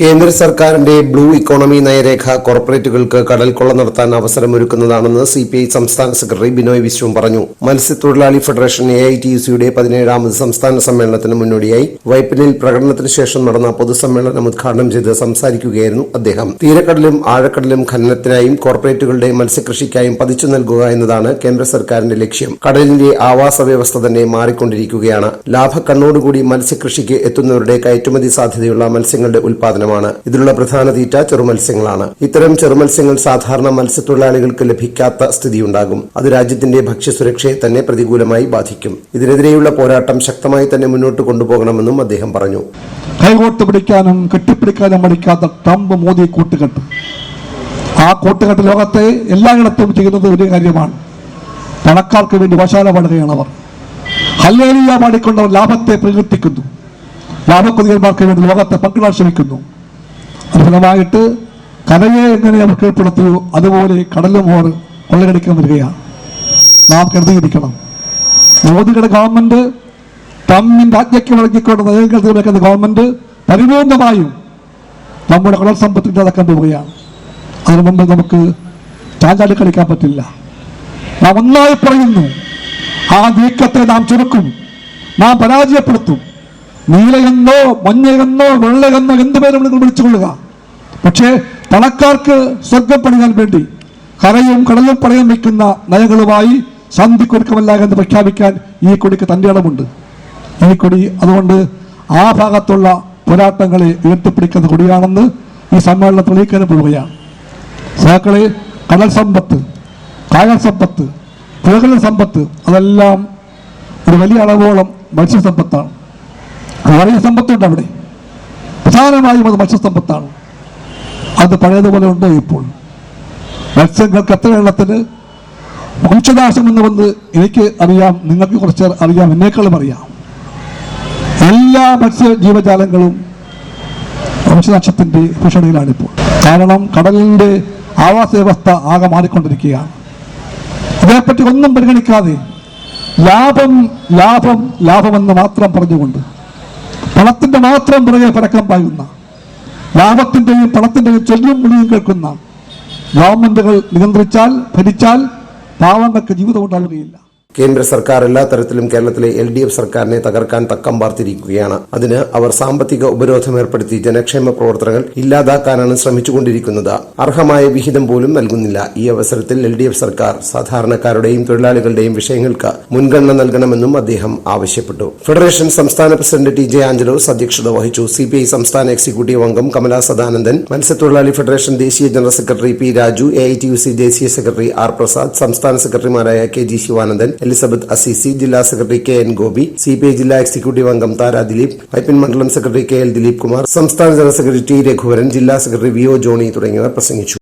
കേന്ദ്ര സർക്കാരിന്റെ blue economy നയരേഖ കോർപ്പറേറ്റുകൾക്ക് കടൽക്കൊള്ള നടത്താൻ അവസരമൊരുക്കുന്നതാണെന്ന് സി പി ഐ സംസ്ഥാന സെക്രട്ടറി ബിനോയ് വിശ്വം പറഞ്ഞു. മത്സ്യത്തൊഴിലാളി federation A I T U സിയുടെ പതിനേഴാമത് സംസ്ഥാന സമ്മേളനത്തിന് മുന്നോടിയായി വൈപ്പിനിൽ പ്രകടനത്തിന് ശേഷം നടന്ന പൊതുസമ്മേളനം ഉദ്ഘാടനം ചെയ്ത് സംസാരിക്കുകയായിരുന്നു അദ്ദേഹം. തീരക്കടലും ആഴക്കടലും ഖനനത്തിനായും കോർപ്പറേറ്റുകളുടെ മത്സ്യകൃഷിക്കായും പതിച്ചു നൽകുക എന്നതാണ് കേന്ദ്ര സർക്കാരിന്റെ ലക്ഷ്യം. കടലിന്റെ ആവാസ വ്യവസ്ഥ തന്നെ മാറിക്കൊണ്ടിരിക്കുകയാണ്. ലാഭക്കണ്ണോടുകൂടി മത്സ്യകൃഷിക്ക് എത്തുന്നവരുടെ കയറ്റുമതി സാധ്യതയുള്ള മത്സ്യങ്ങളുടെ ഉൽപാദനമാണ് ഇതിലുള്ള പ്രധാന തീറ്റ ചെറുമത്സ്യങ്ങളാണ്. ഇത്തരം ചെറുമത്സ്യങ്ങൾ സാധാരണ മത്സ്യത്തൊഴിലാളികൾക്ക് ലഭിക്കാത്ത സ്ഥിതിയുണ്ടാകും. അത് രാജ്യത്തിന്റെ ഭക്ഷ്യസുരക്ഷയെ തന്നെ പ്രതികൂലമായി ബാധിക്കും. ഇതിനെതിരെയുള്ള പോരാട്ടം ശക്തമായി തന്നെ മുന്നോട്ട് കൊണ്ടുപോകണമെന്നും അദ്ദേഹം പറഞ്ഞു. കൈകോട്ട് പിടിക്കാനും കെട്ടിപ്പിടിക്കാനും മടിക്കാത്ത ട്രംപ് മോദി കൂട്ടുകെട്ട്. ആ കൂട്ടുകെട്ട് ലോകത്തെ എല്ലായിടത്തും ചെയ്യുന്നത് ഒരു കാര്യമാണ്. പണക്കാർക്ക് വേണ്ടി വശാല പാടുകയാണ് അവർ. ഹല്ലേലിയ പാടിക്കൊണ്ടവർ ലാഭത്തെ പ്രകീർത്തിക്കുന്നു. ലാഭക്കൊതിയന്മാർക്ക് വേണ്ടി ലോകത്തെ പങ്കിടാൻ ശ്രമിക്കുന്നു. ഫലമായിട്ട് കരയെ എങ്ങനെ അവർ കീഴ്പ്പെടുത്തിയോ അതുപോലെ കടലും ഓർ കൊള്ളയടിക്കാൻ വരികയാണ്. നാം കരുതിയിരിക്കണം. മോദിയുടെ ഗവൺമെന്റ് ട്രംപിന്റെ ആജ്ഞയ്ക്ക് വഴങ്ങിക്കൊണ്ട് നയങ്ങൾ വെക്കുന്ന ഗവൺമെന്റ് പരിപൂർണമായും നമ്മുടെ കടൽ സമ്പത്തിന്റെ അടക്കം പോവുകയാണ്. അതിനു മുമ്പ് നമുക്ക് ചാഞ്ചാടി കളിക്കാൻ പറ്റില്ല. നാം ഒന്നായി പറയുന്നു ആ നീക്കത്തെ നാം ചുരുക്കും നാം പരാജയപ്പെടുത്തും. നീലയെന്നോ മഞ്ഞയെന്നോ വെള്ളയെന്നോ എന്ത് പേരും നിങ്ങൾ വിളിച്ചുകൊള്ളുക പക്ഷേ പണക്കാർക്ക് സ്വർഗം പണിയാൻ വേണ്ടി കരയും കടലും പണയം വയ്ക്കുന്ന നയങ്ങളുമായി സന്ധിക്കൊരുക്കമല്ല എന്ന് പ്രഖ്യാപിക്കാൻ ഈ കൊടിക്ക് തന്റെ ഇടമുണ്ട്. ഈ കൊടി അതുകൊണ്ട് ആ ഭാഗത്തുള്ള പോരാട്ടങ്ങളെ ഉയർത്തിപ്പിടിക്കുന്ന കൊടിയാണെന്ന് ഈ സമ്മേളനം തെളിയിക്കാൻ പോവുകയാണ്. സഹാക്കളെ കടൽ സമ്പത്ത് കായൽ സമ്പത്ത് പുഴകളുടെ സമ്പത്ത് അതെല്ലാം ഒരു വലിയ അളവോളം മത്സ്യസമ്പത്താണ്. വലിയ സമ്പത്തുണ്ട് അവിടെ. പ്രധാനമായും അത് മത്സ്യസമ്പത്താണ് അത് പഴയതുപോലെ ഉണ്ട് ഇപ്പോൾ. മത്സ്യങ്ങൾക്ക് എത്ര എണ്ണത്തിന് വംശനാശം എന്ന് വന്ന് എനിക്ക് അറിയാം നിങ്ങൾക്ക് കുറച്ച് അറിയാം എന്നേക്കാളും അറിയാം. എല്ലാ മത്സ്യ ജീവജാലങ്ങളും വംശനാശത്തിന്റെ ഭീഷണിയിലാണിപ്പോൾ. കാരണം കടലിന്റെ ആവാസ വ്യവസ്ഥ ആകെ മാറിക്കൊണ്ടിരിക്കുകയാണ്. ഇതേപ്പറ്റി ഒന്നും പരിഗണിക്കാതെ ലാഭം ലാഭം ലാഭമെന്ന് മാത്രം പറഞ്ഞുകൊണ്ട് പണത്തിന്റെ മാത്രം പുറകെ പരക്കം പായുന്ന ലാഭത്തിന്റെയും പണത്തിന്റെയും ചൊല്ലും മുഴുവൻ കേൾക്കുന്ന ഗവൺമെന്റുകൾ നിയന്ത്രിച്ചാൽ ഭരിച്ചാൽ പാവങ്ങൾക്ക് ജീവിതം ഉണ്ടാവുകയില്ല കേന്ദ്ര സർക്കാർ എല്ലാ തരത്തിലും കേരളത്തിലെ എൽ ഡി എഫ് സർക്കാരിനെ തകർക്കാൻ തക്കം പാർത്തിരിക്കുകയാണ്. അതിന് അവർ സാമ്പത്തിക ഉപരോധം ഏർപ്പെടുത്തി ജനക്ഷേമ പ്രവർത്തനങ്ങൾ ഇല്ലാതാക്കാനാണ് ശ്രമിച്ചുകൊണ്ടിരിക്കുന്നത്. അർഹമായ വിഹിതം പോലും നൽകുന്നില്ല. ഈ അവസരത്തിൽ എൽ ഡി എഫ് സർക്കാർ സാധാരണക്കാരുടെയും തൊഴിലാളികളുടെയും വിഷയങ്ങൾക്ക് മുൻഗണന നൽകണമെന്നും അദ്ദേഹം ആവശ്യപ്പെട്ടു. ഫെഡറേഷൻ സംസ്ഥാന പ്രസിഡന്റ് ടി ജെ ആഞ്ചലോസ് അധ്യക്ഷത വഹിച്ചു. സി പി ഐ സംസ്ഥാന എക്സിക്യൂട്ടീവ് അംഗം കമലാ സദാനന്ദൻ മത്സ്യത്തൊഴിലാളി ഫെഡറേഷൻ ദേശീയ general secretary P Raju A I T U C ദേശീയ സെക്രട്ടറി ആർ പ്രസാദ് സംസ്ഥാന സെക്രട്ടറിമാരായ K G Sivanandan Elizabeth Asisi ജില്ലാ secretary K N Gopi C P I ജില്ലാ എക്സിക്യൂട്ടീവ് അംഗം താര ദിലീപ് വൈപ്പിൻ മണ്ഡലം secretary K L Dileep Kumar സംസ്ഥാന ജനറൽ സെക്രട്ടറി ടി രഘുവരൻ ജില്ലാ secretary V O Johnny തുടങ്ങിയവർ പ്രസംഗിച്ചു.